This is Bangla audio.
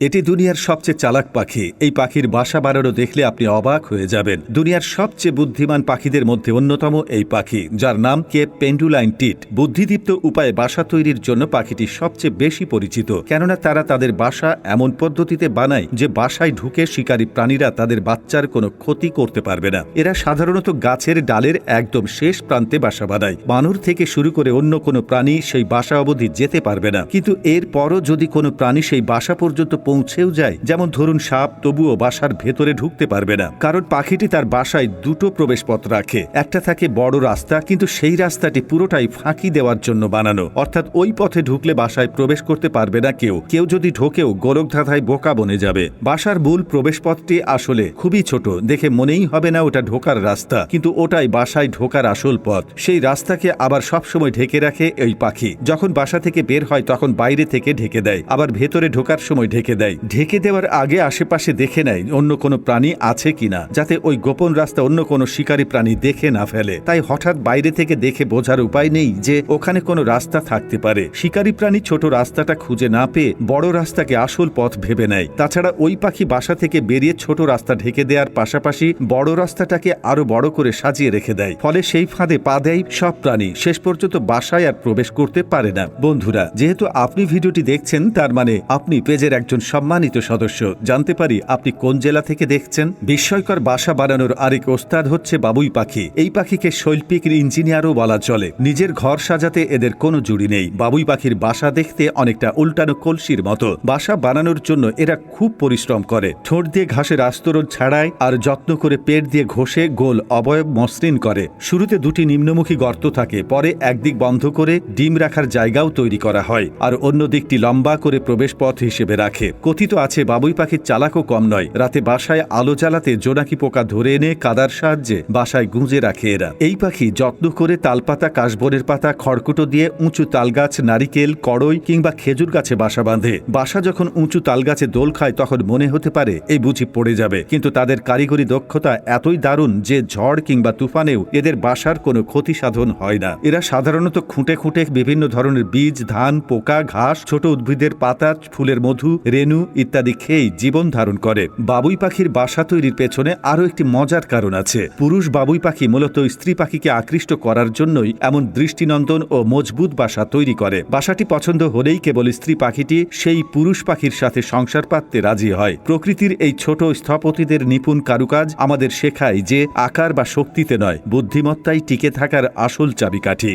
এটি দুনিয়ার সবচেয়ে চালাক পাখি। এই পাখির বাসা বানানো দেখলে আপনি অবাক হয়ে যাবেন। দুনিয়ার সবচেয়ে বুদ্ধিমান পাখিদের মধ্যে অন্যতম এই পাখি, যার নাম কে পেন্ডুলাইন টিট। বুদ্ধিদীপ্ত উপায়ে বাসা তৈরির জন্য পাখিটি সবচেয়ে বেশি পরিচিত, কেননা তারা তাদের বাসা এমন পদ্ধতিতে বানায় যে বাসায় ঢুকে শিকারী প্রাণীরা তাদের বাচ্চার কোনো ক্ষতি করতে পারবে না। এরা সাধারণত গাছের ডালের একদম শেষ প্রান্তে বাসা বানায়। বানর থেকে শুরু করে অন্য কোনো প্রাণী সেই বাসা অবধি যেতে পারবে না। কিন্তু এরপরও যদি কোনো প্রাণী সেই বাসা পর্যন্ত পৌঁছেও যায়। যেমন ধরুন সাপ তবুও বাসার ভেতরে ঢুকতে পারবে না। কারণ পাখিটি তার বাসায় দুটো প্রবেশপথ রাখে। একটা থাকে বড় রাস্তা, কিন্তু সেই রাস্তাটি পুরোটাই ফাঁকি দেওয়ার জন্য বানানো। অর্থাৎ ওই পথে ঢুকলে বাসায় প্রবেশ করতে পারবে না কেউ। কেউ যদি ঢোকেও গোরখধাঁধায় বোকা বনে যাবে। বাসার মূল প্রবেশপথটি আসলে খুবই ছোট। দেখে মনেই হবে না ওটা ঢোকার রাস্তা। কিন্তু ওটাই বাসায় ঢোকার আসল পথ। সেই রাস্তাকে আবার সবসময় ঢেকে রাখে এই পাখি। যখন বাসা থেকে বের হয়, তখন বাইরে থেকে ঢেকে দেয়। আবার ভেতরে ঢোকার সময় ঢেকে দেয়। ঢেকে দেওয়ার আগে আশেপাশে দেখে নেয় অন্য কোনো প্রাণী আছে কিনা, যাতে ওই গোপন রাস্তা অন্য কোনো শিকারী প্রাণী দেখে না ফেলে। তাই হঠাৎ বাইরে থেকে দেখে বোঝার উপায় নেই যে ওখানে কোনো রাস্তা থাকতে পারে। শিকারী প্রাণী ছোট রাস্তাটা খুঁজে না পেয়ে বড় রাস্তাকে আসল পথ ভেবে নেয়। তাছাড়া ওই পাখি বাসা থেকে বেরিয়ে ছোট রাস্তা ঢেকে দেওয়ার পাশাপাশি বড় রাস্তাটাকে আরও বড় করে সাজিয়ে রেখে দেয়। ফলে সেই ফাঁদে পা দেয় সব প্রাণী। শেষ পর্যন্ত বাসায় আর প্রবেশ করতে পারে না। বন্ধুরা, যেহেতু আপনি ভিডিওটি দেখছেন, তার মানে আপনি পেজের একজন সম্মানিত সদস্য, জানতে পারি আপনি কোন জেলা থেকে দেখছেন? বিস্ময়কর বাসা বানানোর আরেক ওস্তাদ হচ্ছে বাবুই পাখি। এই পাখিকে শৈল্পিক ইঞ্জিনিয়ারও বলা চলে। নিজের ঘর সাজাতে এদের কোনো জুড়ি নেই। বাবুই পাখির বাসা দেখতে অনেকটা উল্টানো কলসির মতো। বাসা বানানোর জন্য এরা খুব পরিশ্রম করে। ঠোঁট দিয়ে ঘাসের আস্তরণ ছাড়ায় আর যত্ন করে পেট দিয়ে ঘষে গোল অবয়ব মসৃণ করে। শুরুতে দুটি নিম্নমুখী গর্ত থাকে। পরে একদিক বন্ধ করে ডিম রাখার জায়গাও তৈরি করা হয়। আর অন্য দিকটি লম্বা করে প্রবেশপথ হিসেবে রাখে। কথিত আছে, বাবুই পাখির চালাকও কম নয়। রাতে বাসায় আলো জ্বালাতে জোনাকি পোকা ধরে এনে কাদার সাহায্যে বাসায় গুঁজে রাখে এরা। এই পাখি যত্ন করে তালপাতা, কাশবনের পাতা, খড়কুটো দিয়ে উঁচু তালগাছ, নারিকেল কড়ই কিংবা খেজুর গাছে বাসা বাঁধে। বাসা যখন উঁচু তালগাছে দোল খায়, তখন মনে হতে পারে এই বুঝি পড়ে যাবে। কিন্তু তাদের কারিগরি দক্ষতা এতই দারুণ যে ঝড় কিংবা তুফানেও এদের বাসার কোনো ক্ষতি সাধন হয় না। এরা সাধারণত খুঁটে খুঁটে বিভিন্ন ধরনের বীজ, ধান, পোকা, ঘাস, ছোট উদ্ভিদের পাতা, ফুলের মধু রেণু ইত্যাদি খেয়েই জীবন ধারণ করে। বাবুই পাখির বাসা তৈরির পেছনে আরও একটি মজার কারণ আছে। পুরুষ বাবুই পাখি মূলত স্ত্রী পাখিকে আকৃষ্ট করার জন্যই এমন দৃষ্টিনন্দন ও মজবুত বাসা তৈরি করে। বাসাটি পছন্দ হলেই কেবল স্ত্রী পাখিটি সেই পুরুষ পাখির সাথে সংসার পাততে রাজি হয়। প্রকৃতির এই ছোট স্থপতিদের নিপুণ কারুকাজ আমাদের শেখায় যে আকার বা শক্তিতে নয়, বুদ্ধিমত্তাই টিকে থাকার আসল চাবিকাঠি।